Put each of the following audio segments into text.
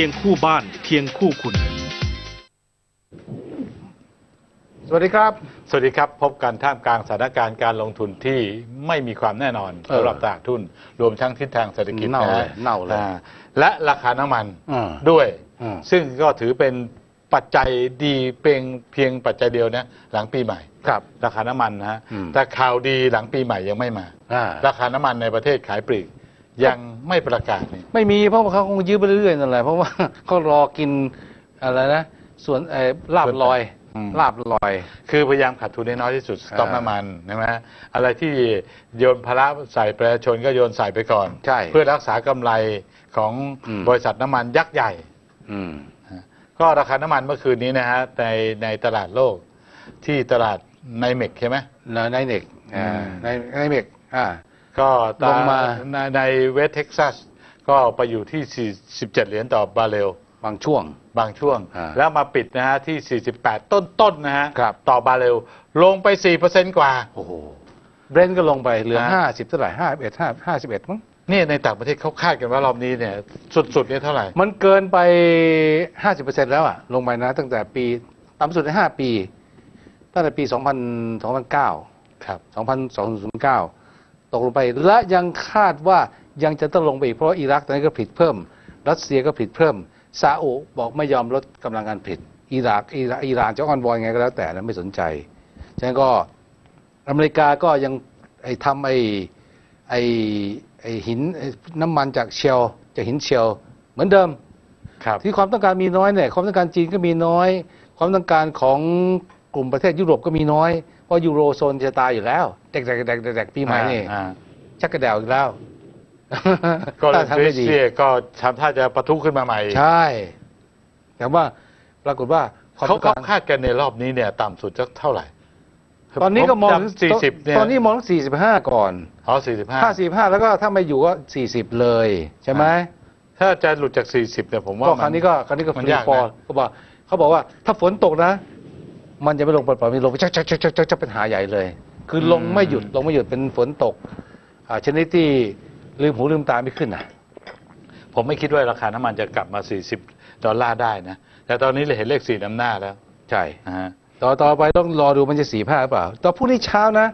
เป็ดเคียงคู่บ้าน เคียงคู่คุณ สวัสดีครับ สวัสดีครับ พบกันท่ามกลางสถานการณ์การลงทุนที่ไม่มีความแน่นอนเออสำหรับตลาดทุน รวมทั้งทิศทางเศรษฐกิจเน่านะเลฮะยเน่าเลยอ่และราคาน้ำมันอ่าด้วยอืมซึ่งก็ถือเป็นปัจจัยดีเพียงเพียงปัจจัยเดียวนะหลังปีใหม่ครับ ราคาน้ำมันนะฮะอืมแต่ข่าวดีหลังปีใหม่ยังไม่มาอ่าราคาน้ำมันในประเทศขายปลีก ยังไม่ประกาศนี่ไม่มีเพราะว่าเขาคงยื้อไปเรื่อยๆนั่นแหละเพราะว่า เขารอกินอะไรนะส่วนเอ่อลาบลอยอืมลาบลอย คือพยายามขาดทุนให้น้อยที่สุดสต็อกอ่าน้ำมันใช่ไหมอะไรที่โยนภาระใส่ประชาชนก็โยนใส่ไปก่อน ใช่ เพื่อรักษากำไรของอืมบริษัทน้ำมันยักษ์ใหญ่ อืมก็ราคาน้ำมันเมื่อคืนนี้นะฮะในในตลาดโลกที่ตลาดในเมกใช่ไหมแล้วในเน็กอ่าอืมในในเมกอ่า ก็ตลงมา ในในเวสเท็กซัสก็ไปอยู่ที่ 47 เหรียญต่อบาร์เรลบางช่วง บางช่วง อ่าแล้วมาปิดนะฮะที่ 48 ต้นๆนะฮะครับ ต่อบาร์เรลลงไป 4%กว่าโอ้โหเบรนท์ก็ลงไปเหลือฮะ ห้าสิบเท่าไหร่ห้าเอ็ดห้าห้าสิบเอ็ดมั้งนี่ในต่างประเทศเขาคาดกันว่ารอบนี้เนี่ยสุดๆเนี่ยเท่าไหร่ มันเกินไปห้าสิบเปอร์เซ็นแล้วอะลงไปนะตั้งแต่ปีต่ำสุดในห้าปี ตั้งแต่ปีสองพันสองพันเก้าครับ2,209 ตกลงไป และยังคาดว่ายังจะต้องลงไปอีกเพราะว่าอิรักตอนนี้ก็ผลิตเพิ่ม รัสเซียก็ผลิตเพิ่มซาอุบอกไม่ยอมลดกำลังการผลิตอิรักอิรักอิหร่านจะออนวอยไงก็แล้วแต่นะไม่สนใจฉะนั้นก็อเมริกาก็ยังไอ้ทำไอ้ไอ้ไอ้หินไอ้น้ำมันจากเชลจากหินเชลเหมือนเดิมครับที่ความต้องการมีน้อยเนี่ยความต้องการจีนก็มีน้อย ความต้องการของกลุ่มประเทศยุโรปก็มีน้อยเพ ราะยูโรโซนจะตายอยู่แล้วแดกแดกแดกแดกแดกปีใหม่นี่อ่าชักกระเดวอีกแล้ว ก็เลยถ้าทำรัไม่สดีเซียก็ทำท่าจะประทุขึ้นมาใหม่ ใช่ แต่ว่าปรากฏว่าความเขาต้องเขาการคาดกันในรอบนี้เนี่ย ต่ำสุดจะเท่าไหร่ ตอนนี้ก็มองสี่สิบเนี่ยตอนนี้มองสี่สิบห้าก่อนอ๋อสี่สิบห้าถ้าสี่ห้าแล้วก็ถ้าไม่อยู่ก็สี่สิบเลย ใช่ไหมถ้าจะหลุดจากสี่สิบเนี่ยผมว่าก็มัคราวนี้ก็คราวนี้ก็มันฟรียากนะฟอร์เขาบอกเขาบอกว่า ถ้าฝนตกนะ มันจะไม่ลงปล่อยๆมันลงไปจักจักจักจักจักจักเป็นหาใหญ่เลย คือลงไม่หยุดลงไม่หยุดเป็นฝนตกอ่าชนิดที่ลืมหูลืมตาไม่ขึ้นอะผมไม่คิดว่าราคาน้ำมันจะกลับมา 40 ดอลลาร์ได้นะ แต่ตอนนี้เราเห็นเลขสี่นำหน้าแล้ว ใช่นะฮะต่อต่อไปต้องรอดูมันจะสี่ห้าหรือเปล่า ต่อพรุ่งนี้เช้านะ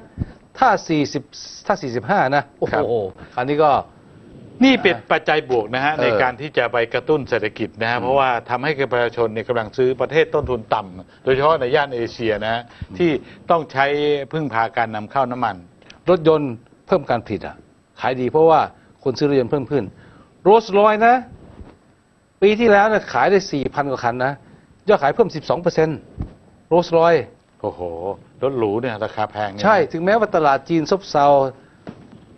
ถ้าสี่สิบถ้าสี่สิบห้านะ โอ้โหคราวนี้ก็ นี่เป็นปัจจัยบวกนะฮะ เออในการที่จะไปกระตุ้นเศรษฐกิจนะฮะ เพราะว่าทำให้ประชาชนเนี่ยกำลังซื้อประเทศต้นทุนต่ำโดยเฉพาะในย่านเอเชียนะฮะ ที่ต้องใช้พึ่งพาการนำเข้าน้ำมัน รถยนต์เพิ่มการผลิตอะ ขายดีเพราะว่าคนซื้อรถยนต์เพิ่มขึ้นโรสรอยนะ ปีที่แล้วเนี่ยขายได้สี่พันกว่าคันนะ ยอดขายเพิ่มสิบสองเปอร์เซ็นต์โรสรอย โอ้โห รถหรูเนี่ยราคาแพงเนี่ยใช่ ถึงแม้ว่าตลาดจีนซบเซา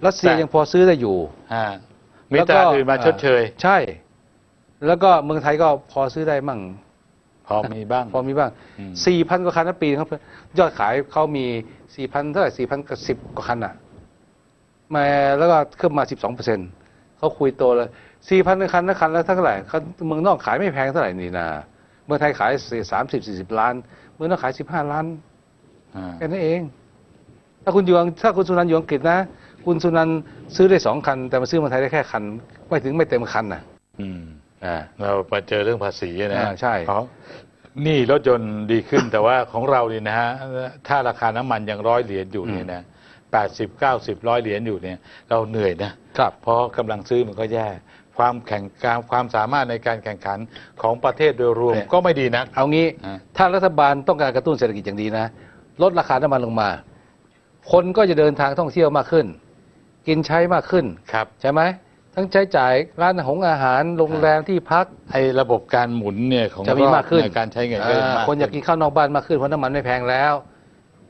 รัสเซียแต่ยังพอซื้อได้อยู่ ฮะ มีแล้วตก็ลาดอื่นมาชดเชย ใช่ แล้วก็เมืองไทยก็พอซื้อได้มั่ง พอมีบ้าง พอมีบ้างอืมสี่พันกว่าคันนะปีนะครับยอดขายเขามีสี่พันเท่าไหร่สี่พันกับสิบกว่าคันอะมาแล้วก็ขึ้นมาสิบสองเปอร์เซ็นเขาคุยโตเลยสี่พันคันนะคันแล้วเท่าไหร่คันเมืองนอกขายไม่แพงเท่าไหร่นี่นะเมืองไทยขายสามสิบสี่สิบล้าน เมืองนอกขายสิบห้าล้านอ่าแค่นั้นเอง ถ้าคุณอยู่อังถ้าคุณสุนันท์อยู่อังกฤษนะ คุณสุนันท์ ซื้อได้สองคัน แต่มาซื้อเมืองไทยได้แค่คัน ไม่ถึงไม่เต็มคันนะอืมอ่าเราไปเจอเรื่องภาษีนะอ่าใช่ของนี่รถยนต์ดีขึ้นแต่ว่าของเราเนี่ยนะฮะถ้าราคาน้ำมันยังร้อยเหรียญอยู่เนี่ยนะแปดสิบเก้าสิบร้อยเหรียญอยู่เนี่ย เราเหนื่อยนะครับเพราะกำลังซื้อมันก็แย่ความแข่งการความสามารถในการแข่งขันของประเทศโดยรวมเนี่ยก็ไม่ดีนักเอางี้อ่าถ้ารัฐบาลต้องการกระตุ้นเศรษฐกิจอย่างดีนะ ลดราคาน้ำมันลงมา คนก็จะเดินทางท่องเที่ยวมากขึ้น กินใช้มากขึ้น ครับ ใช่ไหมทั้งใช้จ่ายร้านอาหงอาหารโรงแรมที่พัก ไอ้ระบบการหมุนเนี่ยของจะมีมากขึ้น รอบในการใช้เงินก็จะอ่ามากคนอยากกินข้าวนอกบ้านมากขึ้นเพราะน้ำมันไม่แพงแล้ว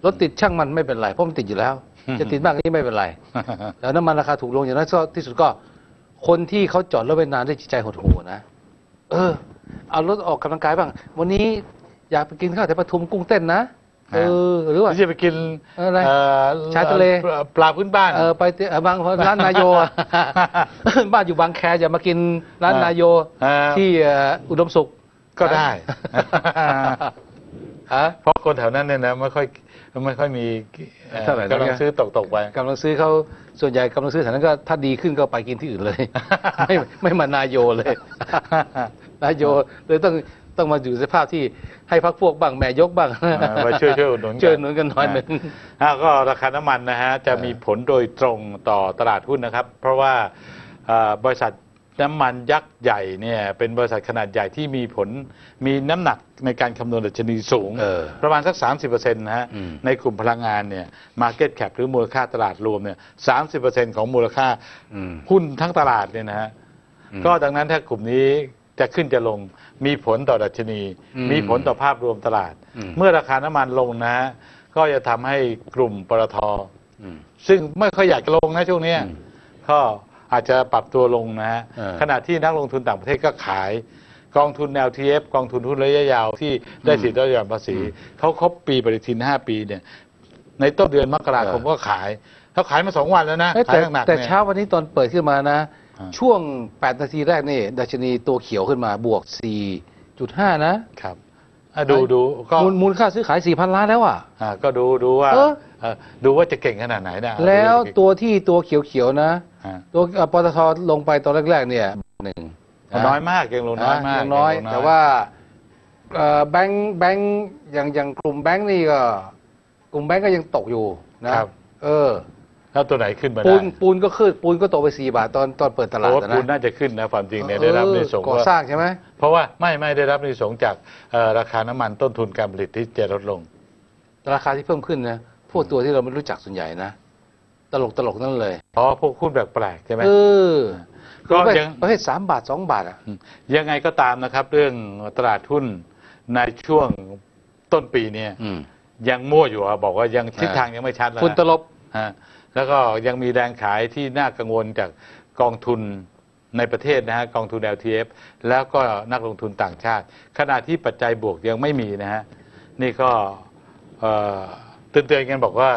รถติดช่างมันไม่เป็นไรเพราะมันติดอยู่แล้ว จะติดมากกว่านี้ไม่เป็นไร แล้วน้ำมันราคาถูกลงอย่างนั้นก็ที่สุดก็ คนที่เขาจอดรถไว้นานด้วยจิตใจหดหู่นะ เออ เอารถออกกำลังกายบ้าง วันนี้อยากไปกินข้าวแต่ปทุมกุ้งเต้นนะ เออหรือว่าไม่ใช่ไปกินอะไรเอ่อชายทะเล ปลาพื้นบ้านเออไปที่เอ่อบางร้านนายโยอะ บ้านอยู่บางแคอย่ามากินร้านนายโยอ่าที่เอ่ออุดมสุข ก็ได้ ฮะ เพราะคนแถวนั้นเนี่ยนะไม่ค่อยไม่ค่อยมีเอ่อเท่าไหร่นะ กำลังซื้อตกตกๆไป กำลังซื้อเขาส่วนใหญ่กำลังซื้อแถวนั้นก็ถ้าดีขึ้นก็ไปกินที่อื่นเลย ไม่ไม่มานายโยเลย นายโยเลยต้อง ต้องมาอยู่สภาพที่ให้พักพวกบ้างแม่ยกบ้างอ่ามาช่วยช่วยอุดหนุนกันช่วยอุดหนุนกันหน่อยหนึ่งอ่าก็ราคาน้ำมันนะฮะจะเออมีผลโดยตรงต่อตลาดหุ้นนะครับ เพราะว่าอ่าบริษัทน้ำมันยักษ์ใหญ่เนี่ยเป็นบริษัทขนาดใหญ่ที่มีผลมีน้ำหนักในการคำนวณดัชนีสูงเออประมาณสัก 30%นะฮะอืมในกลุ่มพลังงานเนี่ย Market Cap หรือมูลค่าตลาดรวมเนี่ย30%ของมูลค่าอืมหุ้นทั้งตลาดเนี่ยนะฮะอืมก็ดังนั้นถ้ากลุ่มนี้ จะขึ้นจะลง มีผลต่อดัชนีอืมมีผลต่อภาพรวมตลาดอืมเมื่อราคาน้ำมันลงนะฮะก็จะทำให้กลุ่มปตทอืมซึ่งไม่ค่อยอยากจะลงนะช่วงเนี้ยอืมก็อาจจะปรับตัวลงนะฮะเออขณะที่นักลงทุนต่างประเทศก็ขายกองทุน LTF กองทุนหุ้นระยะยาวที่ได้สิทธิ์ลดหย่อนภาษีเขาครบปีปฏิทิน 5 ปีเนี่ย ในต้นเดือนมกราคมเออก็ขายเขาขายมาสองวันแล้วนะเอ้ยขาแต่ยหนักๆแต่เนี่ยเช้าวันนี้ตอนเปิดขึ้นมานะอ่า ช่วง 8 นาทีแรกนี่ดัชนีตัวเขียวขึ้นมาบวก 4.5 นะครับอะดูดูก็มูลมูลค่าซื้อขาย 4,000 ล้านแล้วอะ อ่าก็ดูดูว่าเออ เออดูว่าจะเก่งขนาดไหนนะแล้วดูาจะเก่งตัวที่ตัวเขียวๆนะ อ่าตัวเอ่อปตทลงไปตอนแรก ๆ เนี่ยหนึ่งน้อยมากยังลงน้อยมากยังน้อยงลงแต่ว่าเอ่อแบงค์แบงค์อย่างอย่างกลุ่มแบงค์นี่ก็ กลุ่มแบงค์ก็ยังตกอยู่นะครับ เออ แล้วตัวไหนขึ้นมาปูได้นปูนก็ขึ้นปูนก็ตกไปสี่บาทตอนตอนเปิดตลาดโอ้นะปูนน่าจะขึ้นนะความจริงเนี่ยได้รับในสงส์ก่อว่าสร้างใช่ไหมเพราะว่าไม่ไม่ได้รับในสงส์จากเอ่อราคาน้ำมันต้นทุนการผลิตที่จะลดลง ราคาที่เพิ่มขึ้นนะพวกตัวที่เราไม่รู้จักส่วนใหญ่นะตลกตลกๆนั่นเลยเพราะพวกหุ้นแปลกๆใช่ไหมเออก็ประเภทยังประเภทสามบาทสองบาทอะอืมยังไงก็ตามนะครับ เรื่องตลาดหุ้นในช่วงต้นปีเนี่ยอืมยังมั่วอยู่อะบอกว่ายังทิศอ่าทางยังไม่ชัดแล้วคุณตลบฮะ แล้วก็ยังมีแรงขายที่น่ากังวลจากกองทุนในประเทศนะฮะกองทุน LTF แล้วก็นักลงทุนต่างชาติ ขณะที่ปัจจัยบวกยังไม่มีนะฮะนี่ก็เอ่อเตือนๆกันบอกว่า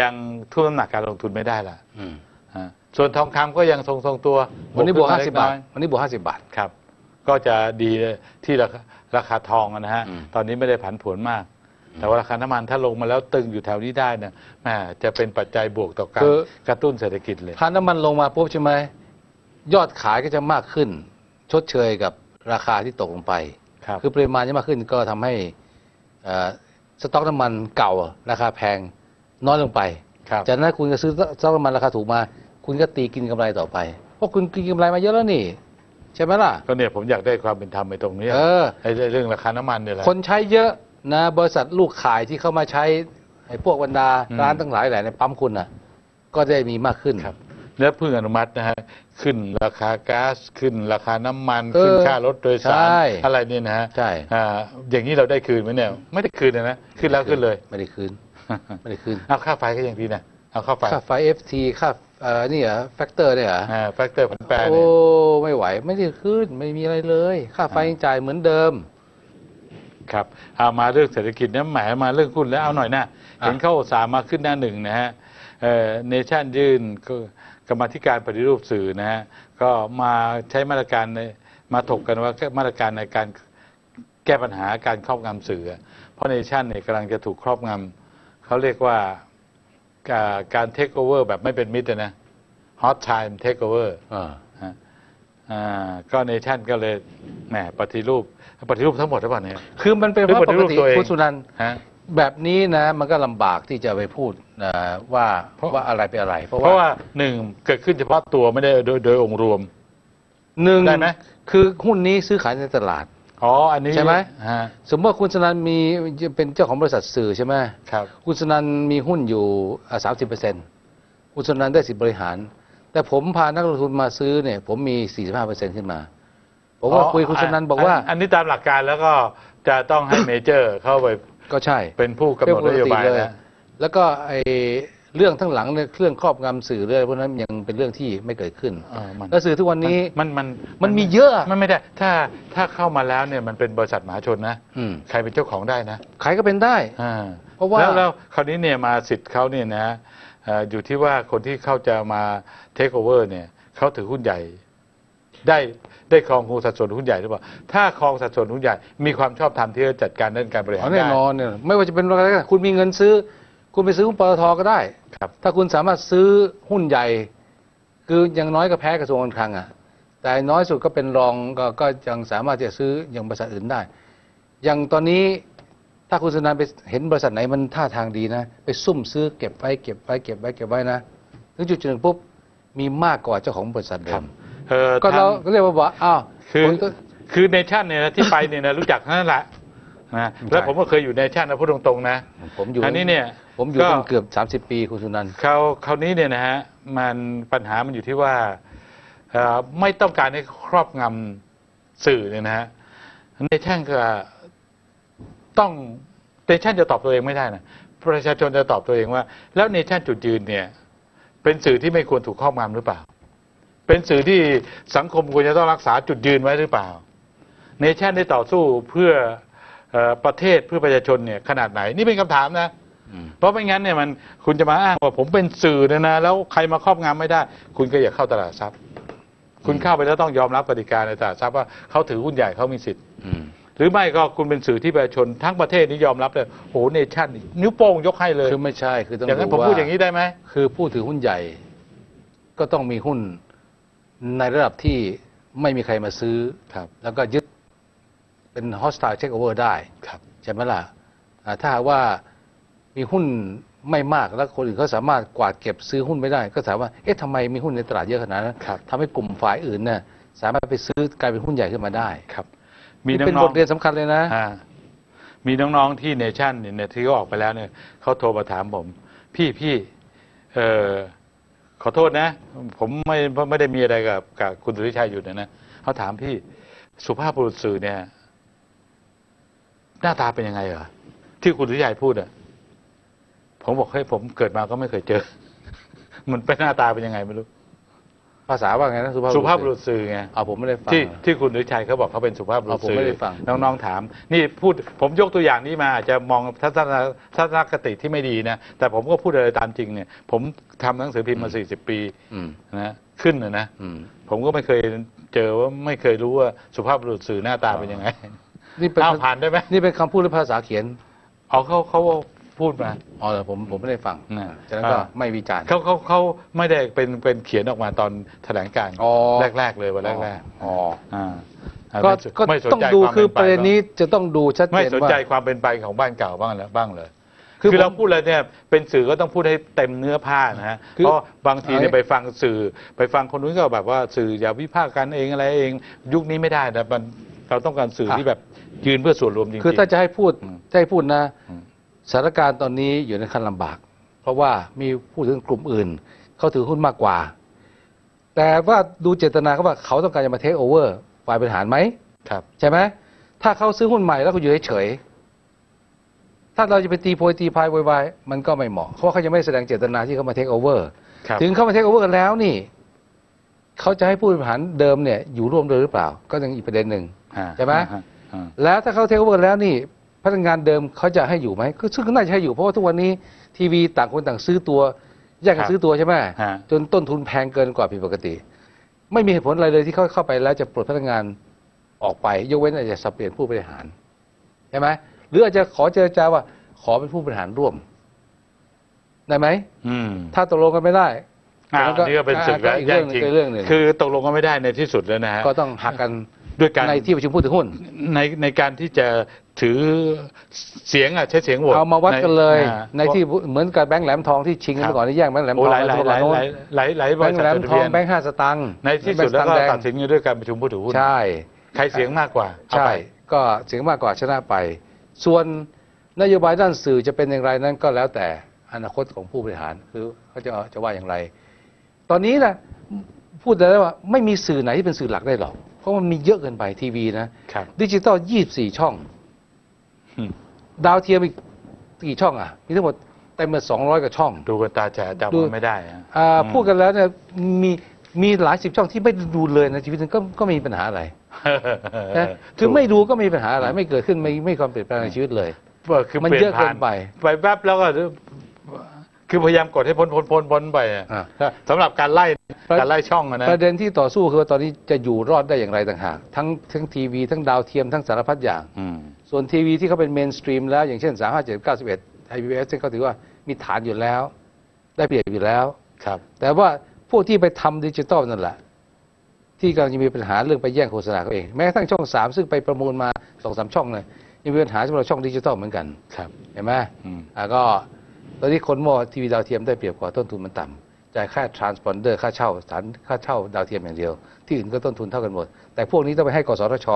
ยังทุ่มน้ำหนักการลงทุนไม่ได้ละอืมฮะส่วนทองคำก็ยังทรงๆตัว วันนี้บวกขึ้ห้ามาสิบเล็บาทน้อยวันนี้บวกห้าสิบบาทครับ ก็จะดีที่ราคาราคาทองอะนะฮะอืมตอนนี้ไม่ได้ผันผวนมาก แต่ว่าราคาน้ำมันถ้าลงมาแล้วตึงอยู่แถวนี้ได้เนี่ยแหมจะเป็นปัจจัยบวกต่อการกระตุ้นเศรษฐกิจเลยพาน้ำมันลงมาปุ๊บใช่ไหมยอดขายก็จะมากขึ้น ชดเชยกับราคาที่ตกลงไป ครับ คือปริมาณที่มากขึ้นก็ทำให้เอ่อสต็อกน้ำมันเก่า ราคาแพงน้อยลงไป ครับ จากนั้นคุณก็ซื้อสต็อกน้ำมันราคาถูกมา คุณก็ตีกินกำไรต่อไปเพราะคุณกินกำไรมาเยอะแล้วนี่ ใช่ไหมล่ะ ก็เนี่ยผมอยากได้ความเป็นธรรมในตรงนี้เออ ไอ้เรื่องราคาน้ำมันเนี่ยแหละ คนใช้เยอะ นะบริษัทลูกขายที่เข้ามาใช้ไอ้พวกบรรดาอืมร้านทั้งหลายแหละในปั๊มคุณน่ะ ก็ได้มีมากขึ้นครับ แล้วเพิ่งอนุมัตินะฮะขึ้นราคาก๊าซขึ้นราคาน้ำมันเออขึ้นค่ารถโดยสารใช่อะไรเนี่ยนะฮะใช่อ่าอย่างนี้เราได้คืนไหมเนี่ยไม่ได้คืนเลยนะขึ้นแล้วขึ้นเลย ไม่ได้คืนไม่ได้คืนเอาค่าไฟก็ยังดีนะเอาค่าไฟค่าไฟ FT ค่าเอ่อนี่เหรอแฟกเตอร์เนี่ยเหรออ่าแฟกเตอร์ผันแปรโอ้เนี่ยไม่ไหวไม่ได้ขึ้นไม่มีอะไรเลย ค่าไฟยังจ่ายเหมือนเดิม ครับเอามาเรื่องเศรษฐกิจนะแหมมาเรื่องหุ้นแล้วเอาหน่อยนะอะเห็นเขาอุตสาห์มาขึ้นหน้าหนึ่งนะฮะเนชั่นยื่นก็กรรมาธิการปฏิรูปสื่อนะฮะก็มาใช้มาตรการในมาถกกันว่ามาตรการในการแก้ปัญหาการครอบงำสื่อ เพราะเนชั่นเนี่ยกำลังจะถูกครอบงำเขาเรียกว่าอ่าการเทคโอเวอร์แบบไม่เป็นมิตรนะฮอตไทม์เทคโอเวอร์อ่าฮะอ่า ก็เนชั่นก็เลยแหมปฏิรูปปฏิรูปทั้งหมดหรือเปล่าเนี่ย คือมันเป็นเพหรือราะปปฏิกรูปติตัวเองคุณสุนันท์ฮะแบบนี้นะมันก็ลำบากที่จะไปพูดนะว่าเพราะว่าอะไรเป็นอะไร เพราะเพราะว่าว่าหนึ่งเกิดขึ้นเฉพาะตัวไม่ได้โดยโดยองค์รวมหนึ่งได้ไหมคือหุ้นนี้ซื้อขายในตลาดอ๋ออันนี้ใช่ไหมฮะสมมติว่าคุณสนันมีเป็นเจ้าของบริษัทสื่อใช่ไหมครับคุณสนันมีหุ้นอยู่สามสิบเปอร์เซ็นคุณสนันได้สิทธิบริหาร แต่ผมพานักลงทุนมาซื้อเนี่ยผมมีสี่สิบห้าเปอร์เซ็นขึ้นมาผมว่าคุยคุณสนันบอกว่านนี้ตามหลักการแล้วก็จะต้องให้เมเจอร์เข้าไปก็ใช่เป็นผู้กำหนดนโยบายเป็นปกติเลนะแล้วก็ไอเรื่องทั้งหลังเนี่ยเรื่องครอบงำสื่อเรื่องพวกนั้นยังเป็นเรื่องที่ไม่เกิดขึ้นเออมันแล้วสื่อทุกวันนี้มันมันมันมีเยอะมันไม่ได้ ถ้าถ้าเข้ามาแล้วเนี่ยมันเป็นบริษัทมหาชนนะอืมใครเป็นเจ้าของได้นะใครก็เป็นได้อ่าเพราะว่าแล้วแล้วคราวนี้เนี่ยมาสิทธิ์เขาเนี่ยนะเอ่ออยู่ที่ว่าคนที่เขาจะมาเทคโอเวอร์เนี่ยเขาถือหุ้นใหญ่ ได้ได้ครองสัดส่วนหุ้นใหญ่หรือเปล่า ถ้าครองสัดส่วนหุ้นใหญ่ มีความชอบธรรมที่จะจัดการด้านการบริหารอ๋อแน่ได้นอนเนี่ยไม่ว่าจะเป็นอะไรก็ตามคุณมีเงินซื้อคุณคุณไปซื้อหุ้นปตทก็ได้ครับถ้าคุณสามารถซื้อหุ้นใหญ่ คืออย่างน้อยก็แพ้กระทรวงการคลังอะแต่น้อยสุดก็เป็นรองก็ก็ยังสามารถจะซื้ออย่างบริษัทอื่นได้ อย่างตอนนี้ ถ้าคุณสนานไปเห็นบริษัทไหนมันท่าทางดีนะ ไปซุ่มซื้อเก็บไว้เก็บไว้เก็บไว้เก็บไว้นะถึงจุดๆหนึ่งปุ๊บมีมากกว่าเจ้าของบริษัทเดิครับมเออก็เราทางก็เรียกว่าว่าอ้าวคือณก็คือเนชั่นเนี่ยนะที่ไปเนี่ยนะรู้จักทั้งนั้นแหละนะแล้วผมก็เคยอยู่เนชั่นนะพูดตรงๆนะผมอยู่อันนี้เนี่ยผมอยู่ก็ตั้งเกือบ 30 ปีคุณสุนันท์คราวคราวนี้เนี่ยนะฮะมันปัญหามันอยู่ที่ว่าเอ่อไม่ต้องการให้ครอบงำสื่อเนี่ยนะฮะเนชั่นก็ ต้องเนชั่นจะตอบตัวเองไม่ได้นะประชาชนจะตอบตัวเองว่า แล้วเนชั่นจุดยืนเนี่ยเป็นสื่อที่ไม่ควรถูกครอบงำหรือเปล่า เป็นสื่อที่สังคมควรจะต้องรักษาจุดยืนไว้หรือเปล่า เนชั่นได้ต่อสู้เพื่อเออประเทศเพื่อประชาชนเนี่ยขนาดไหน นี่เป็นคำถามนะ เพราะไม่งั้นเนี่ยมันคุณจะมาอ้างว่าผมเป็นสื่อเนี่ยนะแล้วใครมาครอบงำไม่ได้ คุณก็อย่าเข้าตลาดทรัพย์ คุณเข้าไปแล้วต้องยอมรับกติกาในตลาดทรัพย์ว่าเขาถือหุ้นใหญ่เขามีสิทธิ์อืม หรือไม่ก็คุณเป็นสื่อที่ประชาชนทั้งประเทศนี้ยอมรับเลยโอ้โหเนชั่นนี่นิ้วโป้งยกให้เลย คือไม่ใช่คือต้องอย่างนั้นผมว่าพูดอย่างนี้ได้ไหมคือผู้ถือหุ้นใหญ่ ก็ต้องมีหุ้นในระดับที่ไม่มีใครมาซื้อครับ แล้วก็ยึดเป็น hostile takeover ได้ครับใช่ไหมล่ะอ่าถ้าหากว่ามีหุ้นไม่มากแล้วคนอื่นเขาสามารถกวาดเก็บซื้อหุ้นไม่ได้ ก็ถามว่าเอ๊ะทำไมมีหุ้นในตลาดเยอะขนาดนั้นครับทำให้กลุ่มฝ่ายอื่นเนี่ยสามารถไปซื้อกลายเป็นหุ้นใหญ่ขึ้นมาได้ครับ มีนี่เป็นน้อบงทเรียนสำคัญเลยนะ ๆอ่ามีน้องๆที่เนชั่นเนี่ยที่เขาออกไปแล้วเนี่ยเขาโทรมาถามผม พี่พี่เออขอโทษนะ ผมไม่ไม่ได้มีอะไรกับกับคุณสุริชัยอยู่เนยนะเขาถามพี่สุภาพบุรุษสื่อเนี่ย หน้าตาเป็นยังไงเหรอที่คุณสุริชัยพูดอะผมบอกให้ยผมเกิดมาก็ไม่เคยเจอ มันเป็นหน้าตาเป็นยังไงไม่รู้ ภาษาว่าไงนะสุภาพสุภาพบุรุษสื่อไงเอาผมไม่ได้ฟัง ที่ที่คุณดุชัยเขาบอกเขาเป็นสุภาพบุรุษอ๋อผมสื่ไม่ได้ฟังน้องๆถาม นี่พูดผมยกตัวอย่างนี้มาอาจจะมองทัศนทัศนคติที่ไม่ดีนะ แต่ผมก็พูดอะไรตามจริงเนี่ย ผมทำหนังสือพิมพ์มา 40 ปีอืมนะขึ้นนะนะอืมผมก็ไม่เคยเจอว่าไม่เคยรู้ว่าสุภาพบุรุษสื่อหน้าตาเป็นยังไงนี่เป็นอ้าวผ่านได้ไหมนี่เป็นคำพูดหรือภาษาเขียนเอาเขาเขา พูดมาอ๋อเหรอผมผมไม่ได้ฟังน่ะฉะนั้นก็อ่า ไม่วิจารณ์ เขาเขาเขาไม่ได้เป็นเป็นเขียนออกมาตอนแถลงการณ์อ๋อ แรก ๆ เลยวันแรกๆอ๋อ อ่าก็ไม่สนก็ไม่สนต้องใจดูวามคือไประเด็นนี้จะต้องดูชัดเจไม่นสนว่าใจความเป็นไปของบ้านเก่าบ้างแล้วบ้างเลย คือคือเราผมพูดอะไรเนี่ยเป็นสื่อก็ต้องพูดให้เต็มเนื้อผ้านะฮะคือเพราะบางทีเนี่ยเอาไปฟังสื่อ ไปฟังคนนู้นก็แบบว่าสื่ออย่าวิพากษ์กันเองอะไรเอง ยุคนี้ไม่ได้นะมันเราต้องการสื่อที่แบบยืนเพื่อส่วนรวมจริงๆ คือถ้าจะให้พูดอืมจะให้พูดนะ อืม สถานการณ์ตอนนี้อยู่ในขั้นลำบาก เพราะว่ามีผู้ถือหุ้นกลุ่มอื่น เขาถือหุ้นมากกว่า แต่ว่าดูเจตนาเขาว่าเขาต้องการจะมาเทคโอเวอร์ฝ่ายบริหารไหมครับ ใช่ไหมถ้าเขาซื้อหุ้นใหม่แล้วเขาอยู่เฉยๆถ้าเราจะไปตีโพยตีพายโวยวายมันก็ไม่เหมาะเพราะเขายังไม่ได้แสดงเจตนาที่เขามาเทคโอเวอร์ครับถึงเข้ามาเทคโอเวอร์แล้วนี่เขาจะให้ผู้บริหารเดิมเนี่ยอยู่ร่วมด้วยหรือเปล่า ก็ยังอีกประเด็นหนึ่งอ่าใช่ไหมอ่าอ่าแล้วถ้าเขาเทคโอเวอร์แล้วนี่พ นักงานเดิมเขาจะให้อยู่ไหมก็ซึ่งก็น่าจะให้อยู่เพราะว่าทุกวันนี้ทีวีต่างคนต่างซื้อตัวแยกกันซื้อตัวใช่ไหมฮะจนต้นทุนแพงเกินกว่าผิดปกติ ไม่มีเหตุผลอะไรเลยที่เขาเข้าไปแล้วจะปลดพนักงานออกไป ยกเว้นอาจจะสับเปลี่ยนผู้บริหารใช่ไหมหรืออาจจะขอเจรจาว่า ขอเป็นผู้บริหารร่วมได้ไหมอืมถ้าตกลงกันไม่ได้อ่าแล้วก็นี่ก็เป็นศึกแล้วอีกเรื่องจริงอีกเรื่องหนึ่งคือตกลงกันไม่ได้ในที่สุดแล้วนะฮะก็ต้องหักกัน ด้วยการในที่ประชุมผู้ถือหุ้นในในการที่จะถือเสียงอะใช้เสียงโหวตเอามาวัดกันเลยอ่าในที่เหมือนกับแบงค์แหลมทองที่ชิงกันครับเมื่อก่อนนี่แย่งแบงค์แหลมโอ้ทองหลายหลายเมื่อหก่อลานยโน้นหลายหลายหลายบแบงริค์ษัทแหลมจดทองทะแบเบียงค์ห้าสตางค์ในที่สุดแล้วก็บงค์สตางค์ตัดสินกันด้วยการประชุมผู้ถือหุ้นใช่ ใครเสียงมากกว่าเอาใช่ไปก็เสียงมากกว่าชนะไป ส่วนนโยบายด้านสื่อจะเป็นอย่างไรนั้นก็แล้วแต่อนาคตของผู้บริหารคือเขาจะจะว่าอย่างไร ตอนนี้นะพูดได้ว่าไม่มีสื่อไหนที่เป็นสื่อหลักได้หรอกเพ ราะมันมีเยอะเกินไปทีวีนะครับ ดิจิตอล24ช่อง อืมดาวเทียมอีกกี่ช่องอะ มีทั้งหมดเต็มไป200กว่าช่อง ดูกันตาแฉะจำดู มันไม่ได้อะอ่าอืมพูดกันแล้วเนี่ยมีมีหลายสิบช่องที่ไม่ดูเลยในชีวิตนึงก็ก็ไม่มีปัญหาอะไรนะคือไม่ดูก็ไม่มีปัญหาอะไร ไม่เกิดขึ้นไม่ไม่มีความเปลี่ยนแปลงในชีวิตเลย เออคือมันปลี่เยอะเกินไป ไปแวบแล้วก็ คือพยายามกดให้พ้นพ้นพ้นพ้นไปอะอ่า สำหรับการไล่การไล่ช่องอะนะ ประเด็นที่ต่อสู้คือว่าตอนนี้จะอยู่รอดได้อย่างไรต่างหาก ทั้งทั้งทีวีทั้งดาวเทียมทั้งสารพัดอย่าง อืม ส่วนทีวีที่เขาเป็นเมนสตรีมแล้ว อย่างเช่น 3 5 7 9 1ไทยพีบีเอสซึ่งเขาถือว่ามีฐานอยู่แล้ว ได้เปรียบอยู่แล้ว ครับ แต่ว่าพวกที่ไปทำดิจิตอลนั่นแหละ ที่กำลังจะมีปัญหาเรื่องไปแย่งโฆษณาเขาเอง แม้กระทั่งช่องสามซึ่งไปประมูลมาสองสามช่องเลยยังมีปัญหาสำหรับช่องดิจิตอลเหมือนกัน ครับ เห็นไหมอืม อ่าก็ ตอนนี้คนมองทีวีดาวเทียมได้เปรียบกว่าต้นทุนมันต่ำจ่ายค่าทรานสปอนเดอร์ค่าเช่าสถานค่าเช่าดาวเทียมอย่างเดียว ที่อื่นก็ต้นทุนเท่ากันหมด แต่พวกนี้ต้องไปให้กสทช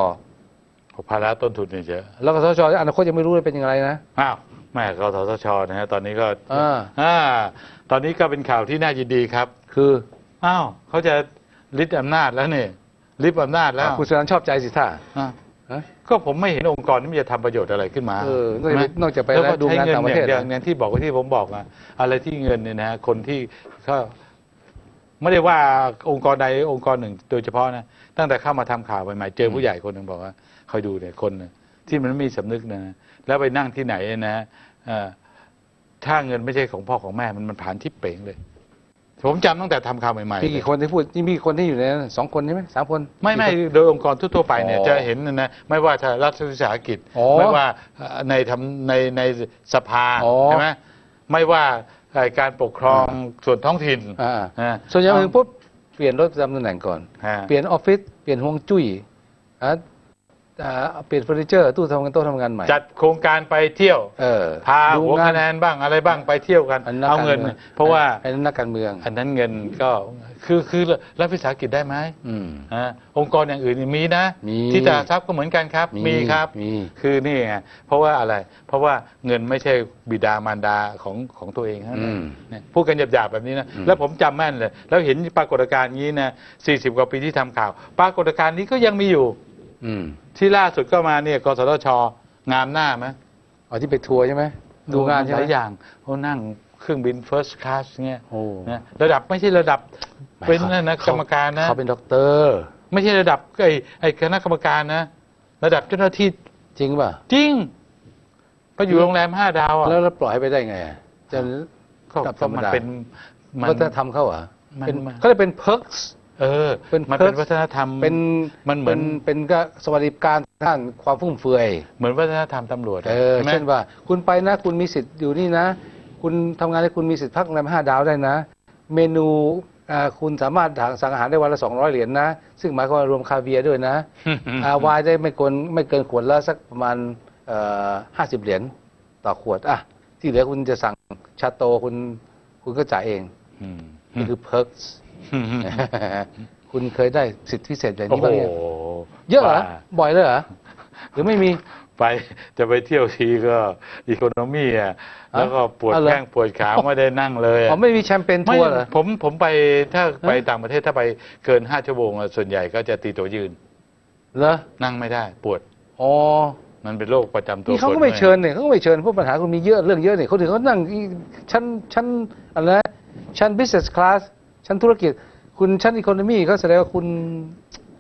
ภาระต้นทุนเนี่ยเยอะแล้วกสทชอนาคตยังไม่รู้เลยเป็นยังไงนะอ้าวแม่กสทชนะฮะตอนนี้ก็อ่าอ่าตอนนี้ก็เป็นข่าวที่น่ายินดีครับ คืออ้าวเขาจะลิดอำนาจแล้วนี่ลิบอำนาจแล้ว คุณสุนันท์ชอบใจสิท่าอะฮะ ก็ผมไม่เห็นองค์กรนี้มันจะทำประโยชน์อะไรขึ้นมาเออนอกจากใช่ไหมนอกจากไปแล้วก็ดูใช้งานเงินต่างประเทศอย่างอย่างที่บอกว่าที่ผมบอกอะอะไรที่เงินเนี่ยนะฮะคนที่เขาไม่ได้ว่าองค์กรใดองค์กรหนึ่งโดยเฉพาะนะตั้งแต่เข้ามาทำข่าวใหม่ๆเจอผู้ใหญ่คนหนึ่งบอกว่าคอยดูเนี่ยคนน่ะที่มันไม่มีสำนึกนะ แล้วไปนั่งที่ไหนนะเอ่อถ้าเงินไม่ใช่ของพ่อของแม่มันมันผ่านทิพเป๋งเลย ผมจำตั้งแต่ทำข่าวใหม่ๆมีกี่คนที่พูดนี่มีคนที่อยู่ในนั้นสองคนใช่ไหมสามคน ไม่ไม่โดยองค์กรทั่วๆไปเนี่ยอ๋อจะเห็นนะนะไม่ว่าจะรัฐวิสาหกิจอ๋อไม่ว่าเอ่อในทำในในสภาอ๋อใช่ไหมไม่ว่าเอ่อการปกครองส่วนท้องถิ่นอ่าอ่าส่วนใหญ่มาถึงปุ๊บเปลี่ยนรถประจำตำแหน่งก่อน ฮะ เปลี่ยนออฟฟิศเปลี่ยนฮวงจุ้ยอะ อ่าเปลี่ยนเฟอร์นิเจอร์ตู้ทำงานโต๊ะทำงานใหม่จัดโครงการไปเที่ยว เออพาดูหัวงาคะแนนบ้างอะไรบ้างไปเที่ยวกัน อันนักเอาการเงินมืองเพราะว่าอันนั้นนักการเมือง อันนั้นเงินก็คือคือรัฐวิสาหกิจได้ไหมอืม ฮะองค์กรอย่างอื่นนี่มีนะ มีที่ตลาดทรัพย์ก็เหมือนกันครับมีครับ มี คือนี่ไงเพราะว่าอะไร เพราะว่าเงินไม่ใช่บิดามารดาของของตัวเองนะอืม เนี่ยพูดกันหยาบๆแบบนี้นะอืมแล้วผมจำแม่นเลย แล้วเห็นปรากฏการณ์นี้นะ40 กว่าปีที่ทำข่าว ปรากฏการณ์นี้ก็ยังมีอยู่ อืม ที่ล่าสุดก็มาเนี่ยกสทช งามหน้าไหมอ๋อที่ไปทัวร์ใช่ไหมดูงานใช่หไหมลายอย่างเขานั่งเครื่องบิน first class เงี้ยโอ้นะระดับไม่ใช่ระดับเป็นนั่นนะกรรมการนะเขาเป็นด็อกเตอร์ ไม่ใช่ระดับไอ้ไอ้คณะกรรมการนะ ระดับเจ้าหน้าที่จริงป่ะจริงไปอยู่โรงแรมห้าดาวอะแล้วเราปล่อยให้ไปได้ไงอะจะก็ระดับธก็รรมมันดาเป็นมันวัฒนธรรมเขาเหรอมันเป็นมันเขาเรียกเป็น perks เออ เป็นมันเป็น perks วัฒนธรรมเป็นมันเหมือนป็เป็นก็สวัสดิการด้านความฟุ่มเฟือยเหมือนวัฒนธรรมตำรวจเออใช่ไหม เช่นว่า คุณไปนะคุณมีสิทธิ์อยู่นี่นะ คุณทำงานให้คุณมีสิทธิ์พักโรงแรมห้าดาวได้นะ เมนูอ่าคุณสามารถสั่งอาหารได้วันละสองร้อยเหรียญนะ ซึ่งหมายความว่ารวมคาเวียร์ด้วยนะอ่าวายได้ไม่เกินไม่เกินขวดละสักประมาณห้าสิบเหรียญต่อขวดอะที่เหลือคุณจะสั่งชาโตคุณคุณก็จ่ายเองอืม นี่คือ perks คุณเคยได้สิทธิพิเศษแบบโอ้นี้โหบ้างยังเยอะเหรอบ้าบ่อยเลยเหรอ หรือไม่มี ไปจะไปเที่ยวทีก็อีโคโนมี่อะ แล้วก็ปวดอ๋อเหรอแข้งปวดขาไม่ได้นั่งเลยอะอ๋อไม่มีแชมเปญไม่ทัวร์เหรอ ผมผมไปถ้าไปฮะต่างประเทศถ้าไปเกินห้าชั่วโมงอะส่วนใหญ่ก็จะตีตัวยืน เหรอ นั่งไม่ได้ ปวด อ๋อมันเป็นโรคประจำตัวนี่เขาคก็นไม่ลยเชิญเนี่ยเขาก็ไม่เชิญเพราะปัญหาคุณมีเยอะเรื่องเยอะเนี่ยเขาถึงเขานั่งอีชั้นชั้นอะไรนะชั้น business class ชั้นธุรกิจ คุณชั้น economy เขาแสดงว่าคุณ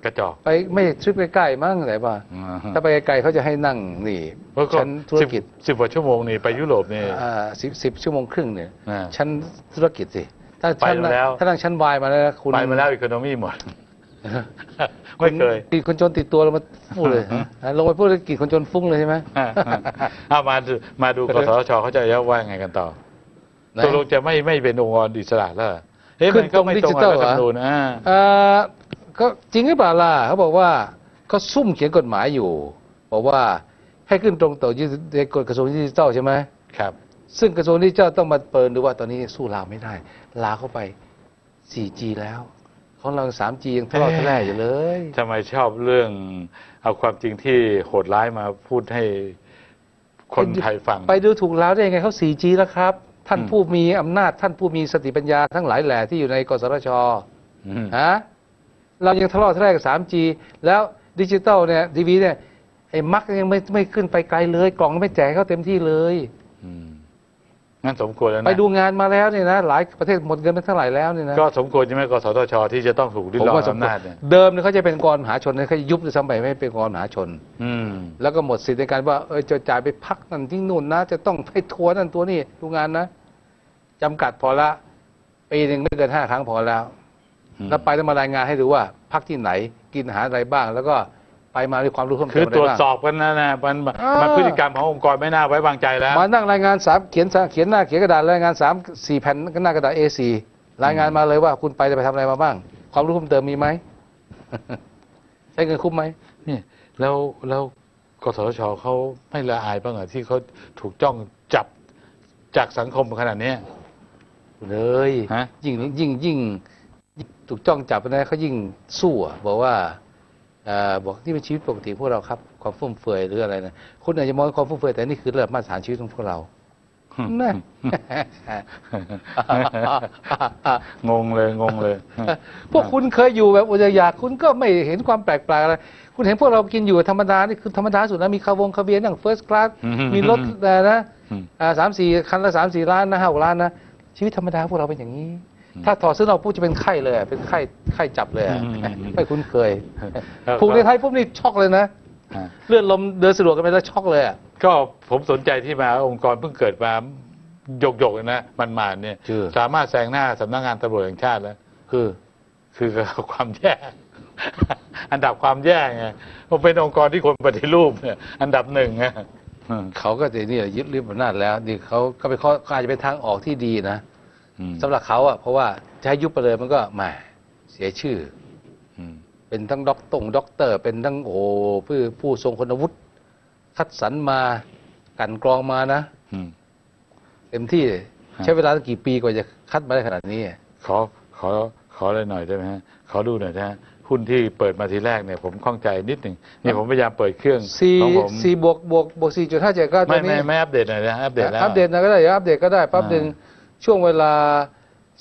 กระจอกไปไม่ทริปใกล้ๆมั้งไหนป่ะอ่าฮะถ้าไปไกลๆเขาจะให้นั่งนี่แล้วก็ชั้นธุรสิบกิจสิบกว่าชั่วโมงนี่ไปยุโรปนี่อ่าสิบสิบชั่วโมงครึ่งเนี่ยอ่าชั้นธุรกิจสิถ้าไปชั้นมาแล้วถ้านั่งชั้นวายมาแล้วนะคุณไปมาแล้วอีโคโนมี่หมดไม่เคยติดคนจนติดตัวเรามาพูดเลยฮะลงไปพูดเลยกิจคนจนฟุ้งเลยใช่ไหมเอามาดูมาดูกสทชเขาจะว่าไงกันต่อไหนตกลงจะไม่ไม่เป็นองค์กรอิสระแล้ว เหรอเอ๊ะขึ้มันนก็ไม่ตรงตกัรบงดิจิทัลรัฐธรรมนูญเหรออ่าเอ่อก็จริงหรือเปล่าล่ะเขาบอกว่าเขาซุ่มเขียนกฎหมายอยู่ บอกว่าให้ขึ้นตรงต่อยุติในกฎกระทรวงดิจิทัลใช่ไหมครับ ซึ่งกระทรวงดิจิทัลต้องมาเปิดดูว่าตอนนี้สู้ลาวไม่ได้ลาวเข้าไป 4G แล้วของเรา 3G ยังทะเลาะทะแล่อยู่เลยทำไมชอบเรื่องเอาความจริงที่โหดร้ายมาพูดให้คนไทยฟัง ไปดูถูกลาวได้ยังไงเขา 4G แล้วครับ ท่านอืมผู้มีอำนาจท่านผู้มีสติปัญญาทั้งหลายแหล่ที่อยู่ในกสทชอืมฮะเรายังทะเลาะทะแล่กับ 3G แล้วดิจิตอลเนี่ยทีวีเนี่ยไอ้มักยังไม่ไม่ขึ้นไปไกลเลย กล่องไม่แจกเขาเต็มที่เลยอืม งั้นสมควรแล้วนะ ไปดูงานมาแล้วเนี่ยนะหลายประเทศหมดเงินไปเท่าไหร่แล้วเนี่ยนะก็สมควรใช่ไหมกสทช ที่จะต้องถูกริดผมรอนว่าสมอำควรนาจเนี่ยเดิมเนี่ยเขาจะเป็นกรมหาชนเนี่ยเขาจะยุบด้วยซ้ำไปไม่ให้เป็นกรมหาชน อืมแล้วก็หมดสิทธิ์ในการว่าเออจะจ่ายไปพักนั่นที่นู่นนะ จะต้องให้ทัวร์นั่นตัวนี่ดูงานนะจำกัดพอละปีหนึ่งไม่เกินห้าครั้งพอแล้วอืมแล้วไปต้องมารายงานให้ดูว่า พักที่ไหนกินอาหารอะไรบ้างแล้วก็ ไปมาด้วยความรู้เพิ่มเติมคืออะไรตรวจบ้างสอบกันนะนะมันอ่ามัมันพฤติกรรมขององค์กรไม่น่าไว้วางใจแล้วมานั่งรายงานสามเขียนเขียนหน้าเขียนกระดาษรายงานสามสี่แผ่นหน้ากระดาษ A4 รายงานมาเลยว่าคุณไปจะไปทำอะไรมาบ้าง ความรู้เพิ่มเติมมีไหมใช้เงินคุ้มไหมนี่แล้วแล้วกสทชเขาไม่ละอายบ้างเหรอที่เขาถูกจ้องจับจากสังคมขนาดเนี้ยเลยฮะยิ่งยิ่งยิ่งยิ่งถูกจ้องจับนะเขายิ่งสู้อะบอกว่าเอ่อ บอกนี่เป็นชีวิตปกติพวกเราครับความฟุ่มเฟือยหรืออะไรนะคนอาจจะมองว่าความฟุ่มเฟือยแต่นี่คือระดับมาตรฐานชีวิตของพวกเรานะงงเลยงงเลย พวกคุณเคยอยู่แบบอุจยากคุณก็ไม่เห็นความแปลกประหลาดอะไรคุณเห็นพวกเรากินอยู่ธรรมดานี่คือธรรมดาสุดนะมีคาวงคาเวียร์นั่งเฟิร์สคลาสอืมมีรถแต่นะอืมอ่าสามสี่คันละสามสี่ล้านนะห้าหกล้านนะชีวิตธรรมดาพวกเราเป็นอย่างนี้ ถ้าถอดเสื้อนอกปุ๊บจะเป็นไข้เลยอะเป็นไข้ไข้จับเลยอะอืมไม่คุ้นเคยแล้วก็ผูกในไทยปุ๊บนี่ช็อกเลยนะอ่าเลือดลมเดินสะดวกกันไปแล้วช็อกเลยอะก็ผมสนใจที่มาองค์กรเพิ่งเกิดมาหยกหยกๆนะมันมาเนี่ยชื่อสามารถแซงหน้าสำนักงานตำรวจแห่งชาติแล้วคือคือความแย่อันดับความแย่ไงผมเป็นองค์กรที่คนปฏิรูปเนี่ยอันดับหนึ่งไงอืมเขาก็จะนี่ยึดริบอำนาจแล้วนี่เขาก็ไปนข้อก็อาจจะเป็นทางออกที่ดีนะอืม สำหรับเขาอะเพราะว่าจะให้ยุบไปเลยมันก็แหมเสียชื่ออืมเป็นทั้งด็อกตงด็อกเตอร์ เป็นทั้งโอ้ผู้ผู้ทรงคุณวุฒิคัดสรรมากลันกรองมานะอืมเต็มที่ฮะใช้เวลาตั้งกี่ปีกว่าจะคัดมาได้ขนาดนี้ ขอขอขออะไรหน่อยได้ไหมฮะขอดูหน่อยนะฮะหุ้นที่เปิดมาทีแรกเนี่ยผมข้องใจนิดหนึ่งนี่ผมพยายามเปิดเครื่องสี่ของผมสี่บวกบวกบวกสี่จุดห้าเจ็ดก็ตัไม่วนี้ไม่ไม่อัปเดตหน่อยนะอัปเดตแล้วอัปเดตหนะก็ได้เดี๋ยวอัปเดตก็ได้ปั๊บอ่าหนึ่ง ช่วงเวลา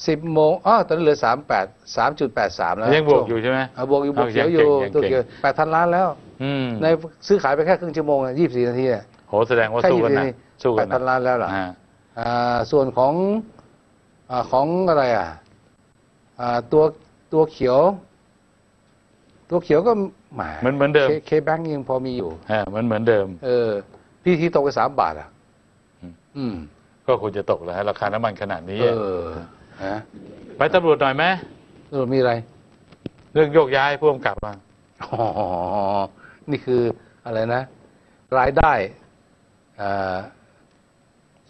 สิบโมงอ๋อตอนนี้เหลือสามแปดสามจุดแปดสามแล้วยังบวกอยู่ใช่ไหมอะบวกอยู่บวกเอาเขียวอยู่ยังตัวเก่งเขียวแปดพันล้านแล้ว อืมในซื้อขายไปแค่ครึ่งชั่วโมงยี่สิบสี่นาทีอะโหแสดงว่าแค่สู้ยี่กันสิบนะนาทีสู้แปกันดพันนะล้านแล้วเหรออ่าอ่าส่วนของอาของอะไรอะอ่าตัวตัวเขียว ตัวเขียวก็แหมเหมือนเหมือนเดิมเคแบงก์ยังพอมีอยู่ อ่าเหมือนเหมือนเดิม เออ พี่ทีตกไปสามบาทอะ อืมอืม ก็ควรจะตกแล้วฮะราคาน้ำมันขนาดนี้เออฮะไปตำรวจหน่อยไหมตำรวจมีอะไร เรื่องโยกย้ายผู้กำกับมาอ๋อนี่คืออะไรนะ รายได้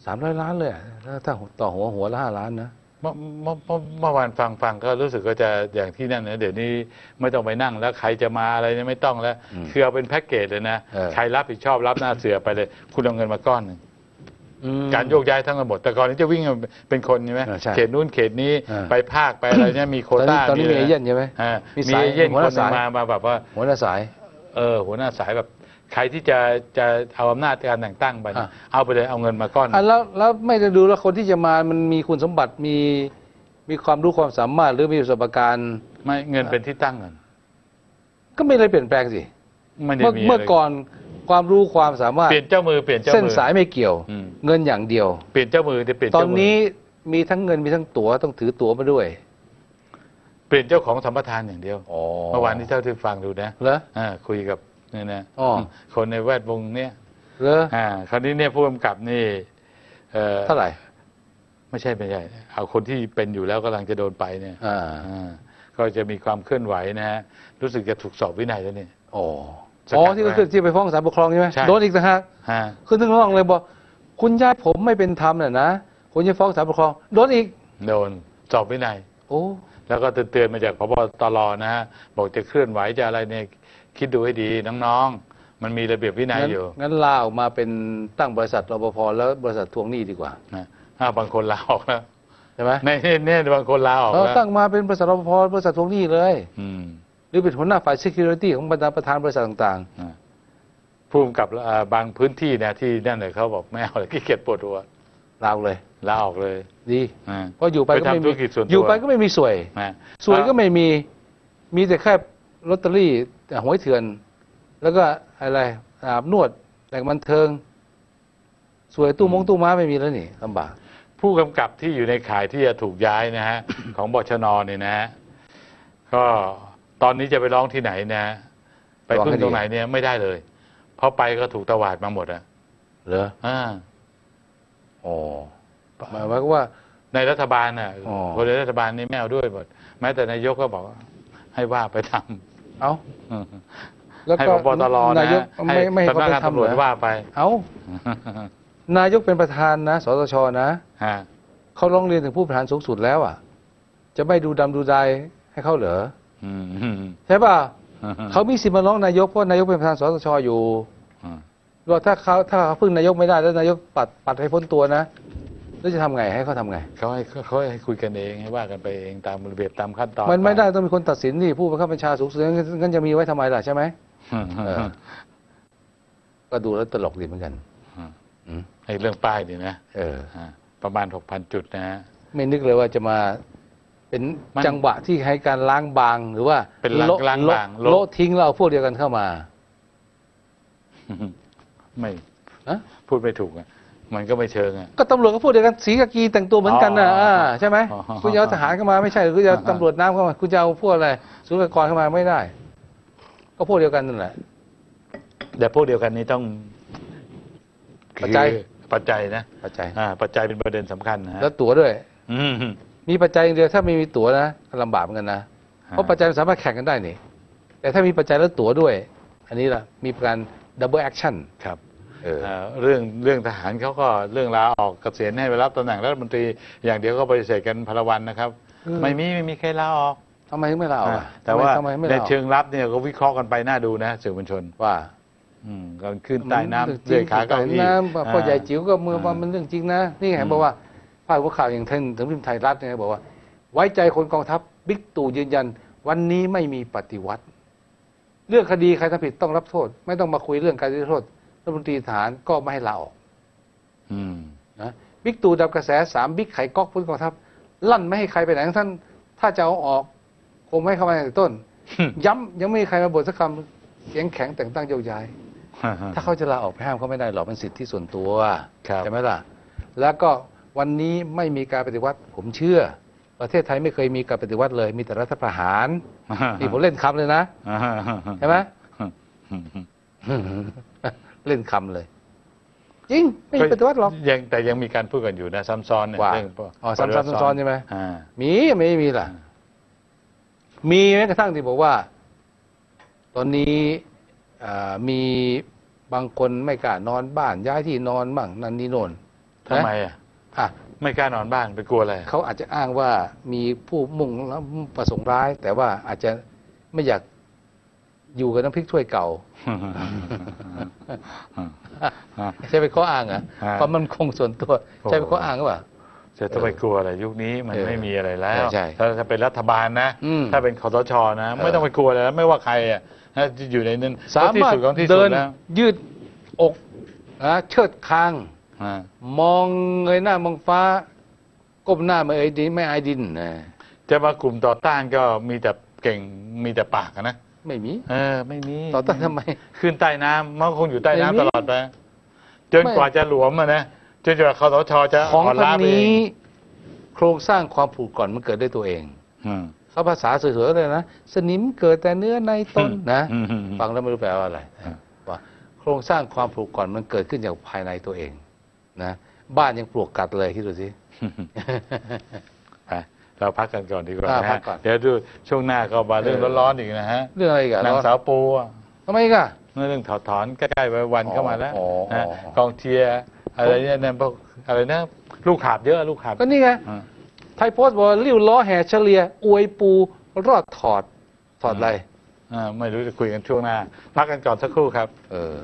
สามร้อยล้านเลยอะถ้าถ้าต่อหัวหัวละห้าล้านนะเมื่อเมื่อเมื่อเมื่อวานฟังฟังก็รู้สึกก็จะอย่างที่นั่นนะเดี๋ยวนี้ไม่ต้องไปนั่งแล้วใครจะมาอะไรเนี่ยไม่ต้องแล้วอืมคือเอาเป็นแพ็กเกจเลยนะเออใครรับผิดชอบรับหน้าเสือไปเลย คุณเอาเงินมาก้อนหนึ่งอืม การโยกย้ายทั้งหมดแต่ก่อนนี้จะวิ่งเป็นคนใช่ไหมเออใช่เขตนู้นเขตนี้เออไปภาคไปอะไรเนี่ยมีโควตอนนี้ต้าตอนนี้มีะเอไรเย่นใช่ไหมอ่ามีมีสายเอเย่นหัวคหน้านหนึ่งสายมามาแบบว่าหัวหน้าสายเออหัวหน้าสายแบบใครที่จะจะเอาอำนาจการแต่งตั้งไปเนี่ยอะเอาไปเลยเอาเงินมาก้อนหนึ่งอะแล้วแล้วไม่ได้ดูแล้วคนที่จะมามันมีคุณสมบัติมีมีความรู้ความสามารถหรือมีประสบการณ์ไม่เงินเป็นที่ตั้งเงินก็ไม่ได้เปลี่ยนแปลงสิไม่ได้เมื่อมีเมื่ออะไรก่อน ความรู้ความสามารถเปลี่ยนเจ้ามือเปลี่ยนเจ้ามือเส้นสายไม่เกี่ยวอืมเงินอย่างเดียว เปลี่ยนเจ้ามือจะเปลี่ยนตอนเจ้ามืนี้มีทั้งเงินมีทั้งตั๋วต้องถือตั๋วมาด้วย เปลี่ยนเจ้าของสัมปทานอย่างเดียวอ๋อเมื่อวานนี้เท่าที่ฟังดูนะเหรออ่าคุยกับเนี่ยนะอ๋อคนในแวดวงเนี้ยเหรออ่าคราวนี้เนี่ยผู้กำกับนี่เอ่อเท่าไหร่ไม่ใช่ไม่ใช่เอาคนที่เป็นอยู่แล้วกำลังจะโดนไปเนี่ยอ่าอ่าก็จะมีความเคลื่อนไหวนะฮะรู้สึกจะถูกสอบวินัยแล้วนี่อ๋อสกัด อ๋อที่ก็ไว้คือที่ไปฟ้องศาลปกครองใช่ไหมใช่โดนอีกนะฮะฮะขึ้นถึงร้องเลยบอกคุณย้ายผมไม่เป็นธรรมน่ะนะคุณจะฟ้องศาลปกครองโดนอีกโดนสอบวินัยโอ้แล้วก็เตือนๆมาจากพบตรนะฮะบอกจะเคลื่อนไหวจะอะไรเนี่ยคิดดูให้ดีน้องๆ มันมีระเบียบวินัยงั้นอยู่งั้นลาออกมาเป็นตั้งบริษัทรปภแล้วบริษัททวงหนี้ดีกว่านะอ้าวบางคนลาออกแล้วใช่ไหมในเนี่ยบางคนลาออกเราแล้วตั้งมาเป็นบริษัทรปภบริษัททวงหนี้เลย อืม หรือเป็นหัวหน้าฝ่าย security ของบรรดาประธานบริษัทต่างอ่าผู้กำกับอ่าบางพื้นที่นะที่นั่นเลยเขาบอกไม่เอาเลยขี้เกียจปวดหัวๆเราเลยลาออกเลย ดีอ่าเพราะอยู่ไปก็ไม่ไปทำธุมีรกิจส่วนตัวอยู่ไปก็ไม่มีสวยนะสวยก็ไม่มีมีแต่แค่ลอตเตอรี่แต่หวยเถื่อน แล้วก็อะไรอาบนวดแหล่งบันเทิง สวยตู้มงตู้ม้าไม่มีแล้วนี่ลำบาก ผู้กำกับที่อยู่ในข่ายที่จะถูกย้ายนะฮะ ของบชนเนี่ยนะฮะก็ ตอนนี้จะไปร้องที่ไหนนะฮะไปพึ่งตรงไหนเนี่ยไม่ได้เลย เพราะไปก็ถูกตวาดมาหมดอะเหรออ่าอ๋อหมายความว่าในรัฐบาลน่ะอ๋อคนในรัฐบาลนี่ไม่เอาด้วยหมดแม้แต่นายกก็บอกว่าให้ว่าไปทำเอ้าอืมแล้วให้ก็พบตรนานะยกให้ไม่ไม่ให้สำนักงานเขาไปทำตำรวจเหรอว่าไป เอานายกเป็นประธานนะสตชนะฮะเขาร้องเรียนถึงผู้บริหารสูงสุดแล้วอะ จะไม่ดูดำดูดายให้เขาเหรออืมอืม ใช่ป่ะเขามีสิทธิ์มาร้องนายกเพราะนายกเป็นประธานสตชอยู่อืมว่าถ้าเขาถ้าเขาพึ่งนายกไม่ได้แล้วนายกปัดปัดให้พ้นตัวนะแล้วจะทำไงให้เขาทำไงเขาให้เขาให้คุยกันเองให้ว่ากันไปเองตามระเบียบตามขั้นตอนมันไม่ปได้ต้องมีคนตัดสินนี่ผู้บังคับบัญชาสูงสุดงั้นงั้นจะมีไว้ทำไมล่ะใช่ไหมอืมเออก็ดูแล้วตลกดีเหมือนกันอืมอืมไอ้เรื่องป้ายนี่นะเอออ่าประมาณหกพันจุดนะฮะไม่นึกเลยว่าจะมา เป็นมันจังหวะที่ให้การล้างบางหรือว่าเป็นล้างโละล้างบางโละโละ โละทิ้งแล้วเอาพวกเดียวกันเข้ามาไม่อะพูดไม่ถูกอะ มันก็ไม่เชิงอะ ก็ตำรวจก็พวกเดียวกันสีกากีแต่งตัวเหมือนกันนะอ๋ออ่าใช่ไหมอ๋อคุณจะเอาทหารเข้ามาไม่ใช่หรือคุณจะเอาอ่า ตำรวจน้ำเข้ามาคุณจะเอาพวกอะไรสุรกากรเข้ามาไม่ได้ ก็พวกเดียวกันนั่นแหละ แต่พวกเดียวกันนี้ต้องปัจจัย คือปัจจัยนะ ปัจจัยอ่า ปัจจัยเป็นประเด็นสำคัญนะฮะแล้วตั๋วด้วย อืม มีปัจจัยอย่างเดียวถ้าไม่มีตั๋วนะก็ลำบากเหมือนกันนะเพราะปัจจัยมันสามารถแข่งกันได้นี่ แต่ถ้ามีปัจจัยแล้วตั๋วด้วย อันนี้ล่ะมีการดับเบิลแอคชั่นครับเออเอ่อเรื่องเรื่องทหารเขาก็เรื่องลาออกเกษียณให้ไปรับตำแหน่งรัฐมนตรีอย่างเดียวก็ปฏิเสธกันพลวันนะครับอืมไม่มีไม่มีใครลาออกทำไมถึงไม่ลาออกอะแต่ว่าทำไมไม่ในลาออกเชิงรับเนี่ยก็วิเคราะห์กันไปน่าดูนะสื่อมวลชนว่าอืมก่อนขึ้นใต้น้ำจริเลื่อยงขาใต้เก้าอี้น้ำพ่อใหญ่จิ๋วก็มืออ่าว่ามันเรื่องจริงนะ นี่ไงบอกว่าพาดหัวข่าวอย่างท่านถึงพิมพ์ไทยรัฐเนี่ยบอกว่า ไว้ใจคนกองทัพบิ๊กตู่ยืนยัน วันนี้ไม่มีปฏิวัติ เรื่องคดีใครทำผิดต้องรับโทษ ไม่ต้องมาคุยเรื่องการรับโทษรัฐมนตรีทหารก็ไม่ให้ลาออกอืมนะบิ๊กตู่ดับกระแสสามบิ๊กไข่ก๊อกพ้นกองทัพ ลั่นไม่ให้ใครไปไหนทั้งท่าน ถ้าจะเอาออกคงไม่ให้เข้ามาในต้น ย้ำยังไม่มีใครมาบ่นสักคำเสียงแข็งแต่งตั้งโยกย้าย ถ้าเขาจะลาออกไปห้ามเขาไม่ได้หรอกเป็นสิทธิส่วนตัวครับใช่ไหมล่ะ แล้วก็ วันนี้ไม่มีการปฏิวัติ ผมเชื่อ ประเทศไทยไม่เคยมีการปฏิวัติเลย มีแต่รัฐประหารนี่ผมเล่นคำเลยนะใช่ไหมเล่นคำเลย จริง ไม่มีปฏิวัติหรอกยังแต่ยังมีการพูดกันอยู่นะซ้ำซ้อนเนี่ยว่าเรื่องอ๋อซ้ำซ้อนซ้อนใช่ไหมอ่ามีไม่มีล่ะ มีแม้กระทั่งที่บอกว่า ตอนนี้อ่ามีบางคนไม่กล้านอนบ้านย้ายที่นอนบ้างนั่นนี่โน่นทำไมอะ อะไม่กล้านอนบ้านไปกลัวอะไรเขาอาจจะอ้างว่ามีผู้มุ่งแล้วประสงค์ร้าย แต่ว่าอาจจะไม่อยากอยู่กับน้ำพริกถ้วยเก่า ใช่เป็นข้ออ้างเหรอะฮะความมันคงส่วนตัวโอ้ใช่เป็นข้ออ้างหรือเปล่าจะต้องไปกลัวอะไรยุคนี้มันเออไม่มีอะไรแล้วใช่ถ้าจะเป็นรัฐบาลนะอืมถ้าเป็นคอสชนะเออไม่ต้องไปกลัวเลยแล้ว ไม่ว่าใครอะนะที่อยู่ในนั้นสามารถที่สุดของที่สุเดิดนแล้วยืดอกนะเชิดคางอ่า มองเงยหน้ามองฟ้า ก้มหน้าไม่เอ่ยดินไม่อายดินนะจะมากลุ่มต่อต้านก็มีแต่เก่งมีแต่ปากอะนะไม่มี เออ ไม่มีต่อต้านทำไม ขึ้นใต้น้ำมันก็คงอยู่ใต้ไม่มี น้ำตลอดไปจนไม่กว่าจะหลวมอะนะจนกว่าคอสชจะของอ่อนพันล้าไปเอนี้งโครงสร้างความผูกก่อนมันเกิดด้วยตัวเอง อืมเขาภาษาสวยๆเลยนะ สนิมเกิดแต่เนื้อในต้นนะ อืมอืมฟังแล้วไม่รู้แปลว่าอะไรอืม ว่าโครงสร้างความผูกก่อนมันเกิดขึ้นจากภายในตัวเอง นะบ้านยังปลวกกัดเลยคิดดูสิ ไปเราพักกันก่อนดีกว่าอ่านะพัฮะกก่อน เดี๋ยวดูช่วงหน้าก็มาเรื่องเออร้อนๆอีกนะฮะเรื่องอะไรอีกันนางสาวปูอะทำไมอีกัน เรื่องถอดถอนใกล้ๆวันอ๋อเข้ามาแล้วอ๋อนะอ๋อกองเชียร์อะไรเนี่ยนะพวกอะไรนะลูกขาบเยอะลูกขาบก็นี่ไงอ่า ไทยโพสต์บอกว่าริ้วล้อแห่เฉลี่ยอวยปูรอดถอดถอดอะไร อ่าไม่รู้จะคุยกันช่วงหน้า พักกันก่อนสักครู่ครับ เออ